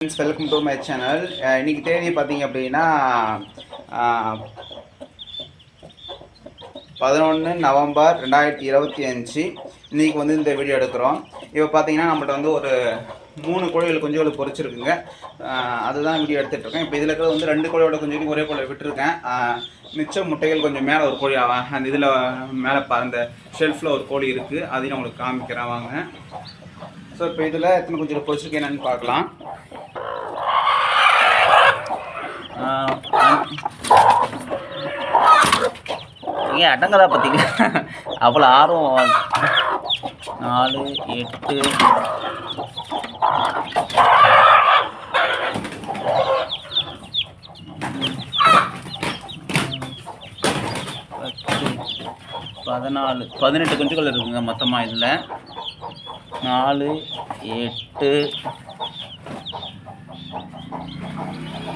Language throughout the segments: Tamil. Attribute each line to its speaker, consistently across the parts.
Speaker 1: Friends welcome to my channel இன்னைக்கு தேதி பார்த்தீங்க அப்படின்னா பதினொன்று நவம்பர் ரெண்டாயிரத்தி இருபத்தி அஞ்சு. இன்றைக்கி வந்து இந்த வீடியோ எடுக்கிறோம். இப்போ பார்த்தீங்கன்னா நம்மள்ட்ட வந்து ஒரு மூணு கோழிகள் கொஞ்சம் பொரிச்சிருக்குங்க அதுதான் வீடியோ எடுத்துகிட்ருக்கேன் இப்போ இதில் இருக்கிறது வந்து ரெண்டு கோழியோட குஞ்சுக்கு ஒரே கோழி விட்டுருக்கேன். மிச்சம் முட்டைகள் கொஞ்சம் மேலே ஒரு கோழி ஆவா அந்த இதில் மேலே பா அந்த ஷெல்ஃபில் ஒரு கோழி இருக்குது அதையும் நான் உங்களுக்கு காமிக்கிறேன். வாங்க. ஸோ இப்போ இதில் எத்தனை குஞ்சுகள் பொரிச்சிருக்கு என்னென்னு பார்க்கலாம்.
Speaker 2: ஏன் அடங்கதா பார்த்தீங்க? அவ்வளோ ஆர்வம். நாலு எட்டு. பதினாலு பதினெட்டு குஞ்சுகள் இருக்குங்க மொத்தமாக இதில். நாலு எட்டு.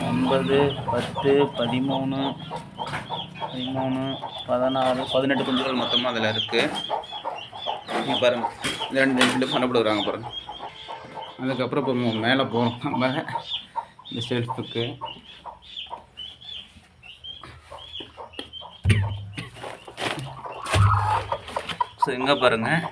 Speaker 2: ஒன்பது பத்து பதிமூணு. பதிமூணு பதினாறு பதினெட்டு குஞ்சுகள் மொத்தமாக அதில் இருக்குது பாருங்கள் பாருங்க. இந்த ரெண்டு ரெண்டு பண்ணப்படுறாங்க பாருங்கள் அதுக்கப்புறம் இப்போ மேலே போகிறோம் நம்ம இந்த ஷெல்ஃபுக்கு ஸோ எங்கே பாருங்கள்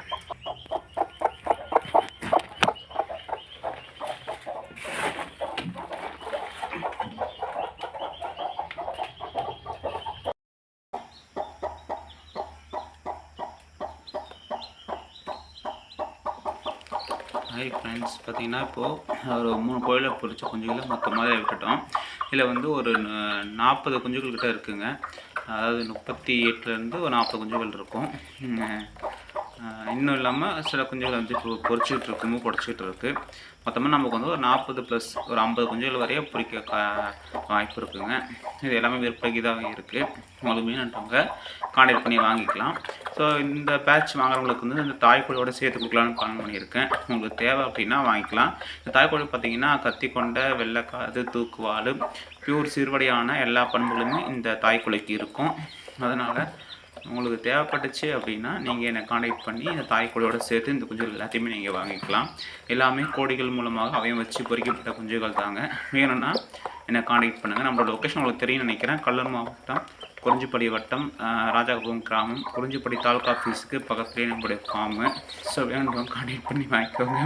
Speaker 2: ஹை ஃப்ரெண்ட்ஸ் பார்த்தீங்கன்னா இப்போது ஒரு மூணு கோயிலை பிடிச்ச குஞ்சுகளை மொத்தமாக விட்டுட்டோம். இதில் வந்து ஒரு நாற்பது குஞ்சுகள் கிட்ட இருக்குங்க. அதாவது முப்பத்தி எட்டுலேருந்து ஒரு நாற்பது குஞ்சுகள் இருக்கும். இன்னும் இல்லாமல் சில குஞ்சுகள் வந்து இப்போ பொரிச்சிக்கிட்டு இருக்கு பொடிச்சிக்கிட்டு மொத்தமாக நமக்கு வந்து ஒரு நாற்பது ப்ளஸ் ஒரு ஐம்பது குஞ்சுகள் வரைய பொறிக்க கா- வாய்ப்பு இருக்குங்க. இது எல்லாமே விற்பனைக்கு தான் இருக்குது உங்களுக்கு மீனன்றவங்க கான்டாக்ட் பண்ணி வாங்கிக்கலாம். ஸோ இந்த பேட்ச் வாங்குறவங்களுக்கு வந்து இந்த தாய்க்கோழியோட சேர்த்து கொடுக்கலான்னு பிளான் பண்ணியிருக்கேன். உங்களுக்கு தேவை அப்படின்னா வாங்கிக்கலாம். இந்த தாய்க்கோழி பார்த்தீங்கன்னா கத்தி கொண்ட வெள்ளைக்காது தூக்குவால் பியூர் சிறுவடையான எல்லா பண்புகளுமே இந்த தாய்க்கோழிக்கு இருக்கும். அதனால் உங்களுக்கு தேவைப்பட்டுச்சு அப்படின்னா நீங்கள் என்னை காண்டாக்ட் பண்ணி இந்த தாய்க்கோழியோட சேர்த்து இந்த குஞ்சுகள் எல்லாத்தையுமே நீங்கள் வாங்கிக்கலாம். எல்லாமே கோடிகள் மூலமாக அவையும் வச்சு பொறிக்கப்பட்ட குஞ்சுகள் தாங்க. வேணும்னா என்னை காண்டாக்ட் பண்ணுங்கள் நம்மளோட லொக்கேஷன் உங்களுக்கு தெரியும் நினைக்கிறேன். கல்லூர் மாவட்டம் குறிஞ்சிப்படி வட்டம் ஆஹ், ராஜாபுரம் கிராமம். குறிஞ்சிப்படி தாலுகா ஆஃபீஸுக்கு பக்கத்துலேயே நம்மளுடைய ஃபார்மு ஸோ வேணும் காண்டாக்ட் பண்ணி வாங்கிக்கோங்க.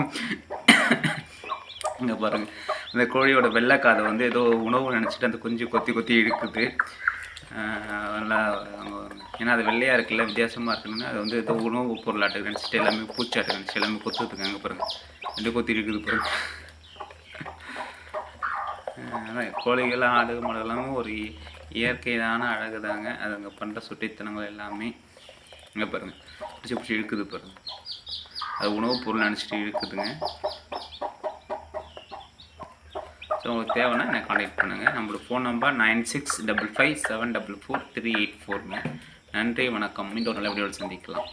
Speaker 2: இங்கே பாருங்கள் அந்த கோழியோட வெள்ளைக்காதை வந்து ஏதோ உணவு நினச்சிட்டு அந்த குஞ்சு கொத்தி கொத்தி இழுக்குது. நல்லா ஏன்னா அது வெள்ளையாக இருக்குல்ல வித்தியாசமாக இருக்குன்னு அது வந்து ஏதோ உணவு பொருளாட்டு நினச்சிட்டு எல்லாமே பூச்சாட்டு நினச்சி எல்லாமே கொத்துதுங்க அங்கே பாருங்கள் ரெண்டு கொத்தி இருக்குது பாருங்க. அதான் கோழிகள் ஆடு மாடு எல்லாமே ஒரு இ- இயற்கையான அழகு தாங்க. அது அங்கே பண்ணுற சுட்டித்தனங்கள் எல்லாமே இங்கே பாருங்கள் பிடிச்சி பிடிச்சி இழுக்குது பாருங்கள் அது உணவுப் பொருள் நினச்சிட்டு இழுக்குதுங்க. ஸோ உங்களுக்கு தேவைன்னா என்னை காண்டாக்ட் பண்ணுங்கள் நம்மளோட phone number nine six double five seven double four three eight ஃபோருங்க நன்றி வணக்கம். மீண்டும் ஒரு நல்ல வீடியோவில் சந்திக்கலாம்.